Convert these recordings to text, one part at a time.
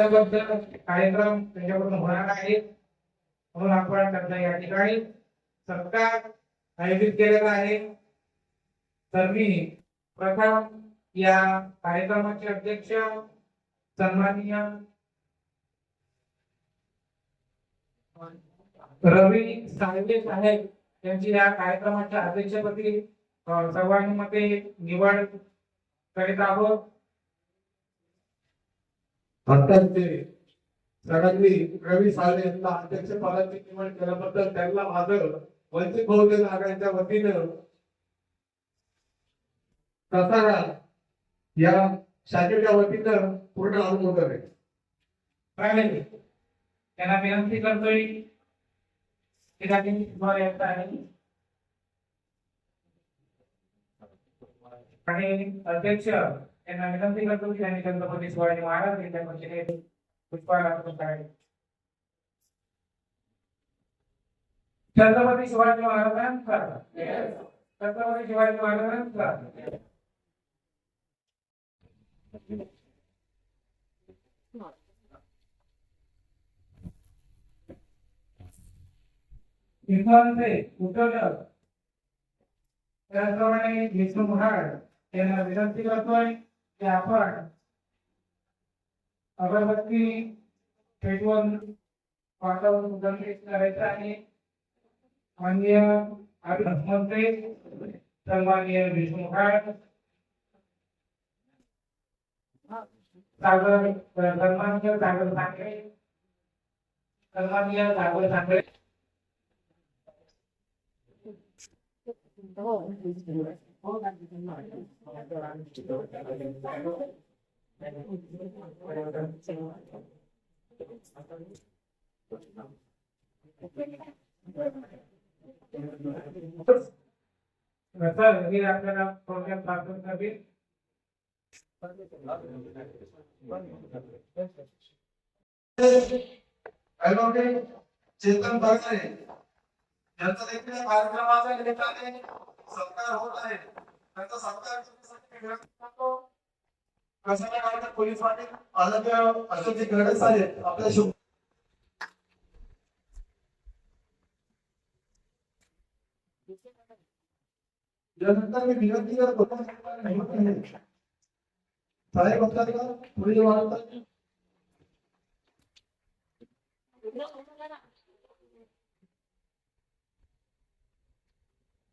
त्याबद्दल कार्यक्रम त्यांच्याकडून होणार आहे. म्हणून आपण त्यांना या ठिकाणी सत्कार आयोजित केलेला आहे. तर मी प्रथम या कार्यक्रमाचे अध्यक्ष सन्माननीय रवी साळवे साहेब यांची या कार्यक्रमाच्या अध्यक्षपदी सर्वांमध्ये निवड करीत आहोत. भक्तांचे सगळ्यांनी रवी साळवे यांना अध्यक्ष पदाची निवड केल्याबद्दल त्यांना माझं वंचित बहुजन आघाडीच्या वतीनं सातारा या शाखेच्या वतीनं पूर्ण अनुमोदन आहे. त्यांना विनंती करतोय. अध्यक्ष की त्यांनी तुम्हाला येत आहे आणि अध्यक्ष यांना विनंती करतो की त्यांनी छत्रपती शिवाजी महाराज यांच्या वतीने पुष्पहार अर्पण करावे छत्रपती शिवाजी महाराजांचा छत्रपती शिवाजी महाराजांचा विद्वांचे उद्योजक त्याचप्रमाणे विष्णू महाड यांना विनंती करतोय की आपण अगरबत्ती पेटवून वातावरण सुगंधित करायचं आहे. माननीय आरोग्य सन्माननीय विष्णू सागर सन्माननीय सागर सांगळे. सन्माननीय सागर सांगळे. सर मी आपल्याला प्रोग्राम दाखवून करेल ऍडव्होकेट चेतन बर्गे यांचा देखील कार्यक्रमाच्या निमित्ताने सत्कार होत आहे त्यांचा सत्कार गावाचे पोलीस पाटील आदरणीय अशोकजी गडे साहेब आपल्या शुभ यानंतर मी विनंती करतो साहेब आपल्याला पुढे वाढतात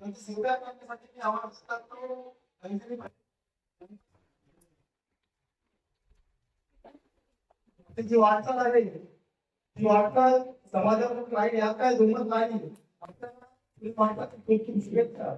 म्हणजे करण्यासाठी काहीतरी जी वाटचाल आहे ती वाटचाल समाजात नाही यात काय दुमत नाही. आपल्याला ही वाटचाल